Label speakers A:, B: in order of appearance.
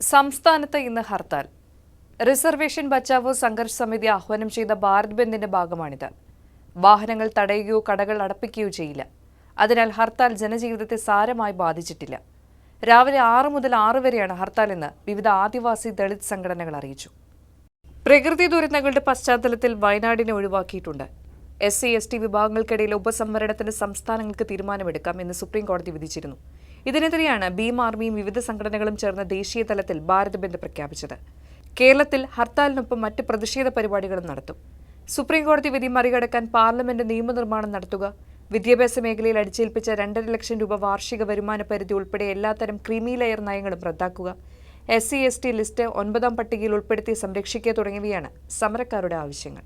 A: സംസ്ഥാനത്ത് ഇന്ന് ഹർത്താൽ. റിസർവേഷൻ ബച്ചാവോ സംഘർഷ സമിതി ആഹ്വാനം ചെയ്ത ഭാരത് ബന്ദിന്റെ ഭാഗമാണിത്. വാഹനങ്ങൾ തടയുകയോ കടകൾ അടപ്പിക്കുകയോ ചെയ്യില്ല. അതിനാൽ ഹർത്താൽ ജനജീവിതത്തെ സാരമായി ബാധിച്ചിട്ടില്ല. രാവിലെ ആറ് മുതൽ ആറ് വരെയാണ് ഹർത്താൽ എന്ന് വിവിധ ആദിവാസി ദളിത് സംഘടനകൾ അറിയിച്ചു. പ്രകൃതി ദുരന്തങ്ങളുടെ പശ്ചാത്തലത്തിൽ വയനാടിനെ ഒഴിവാക്കിയിട്ടുണ്ട്. എസ് സി എസ് ടി വിഭാഗങ്ങൾക്കിടയിൽ ഉപസംവരണത്തിന് സംസ്ഥാനങ്ങൾക്ക് തീരുമാനമെടുക്കാം എന്ന് സുപ്രീം കോടതി വിധിച്ചിരുന്നു. ഇതിനെതിരെയാണ് ഭീം ആർമിയും വിവിധ സംഘടനകളും ചേർന്ന് ദേശീയ തലത്തിൽ ഭാരത് ബന്ദ് പ്രഖ്യാപിച്ചത്. കേരളത്തിൽ ഹർത്താലിനൊപ്പം മറ്റ് പ്രതിഷേധ പരിപാടികളും നടത്തും. സുപ്രീംകോടതി വിധി മറികടക്കാൻ പാർലമെന്റ് നിയമനിർമ്മാണം നടത്തുക വിദ്യാഭ്യാസ മേഖലയിൽ അടിച്ചേൽപ്പിച്ച രണ്ടര ലക്ഷം രൂപ വാർഷിക വരുമാന പരിധി ഉൾപ്പെടെ എല്ലാത്തരം ക്രീമി ലെയർ നയങ്ങളും റദ്ദാക്കുക S C S T list ഒൻപതാം പട്ടികയിൽ ഉൾപ്പെടുത്തി സംരക്ഷിക്കുക തുടങ്ങിയവയാണ് സമരക്കാരുടെ ആവശ്യങ്ങൾ.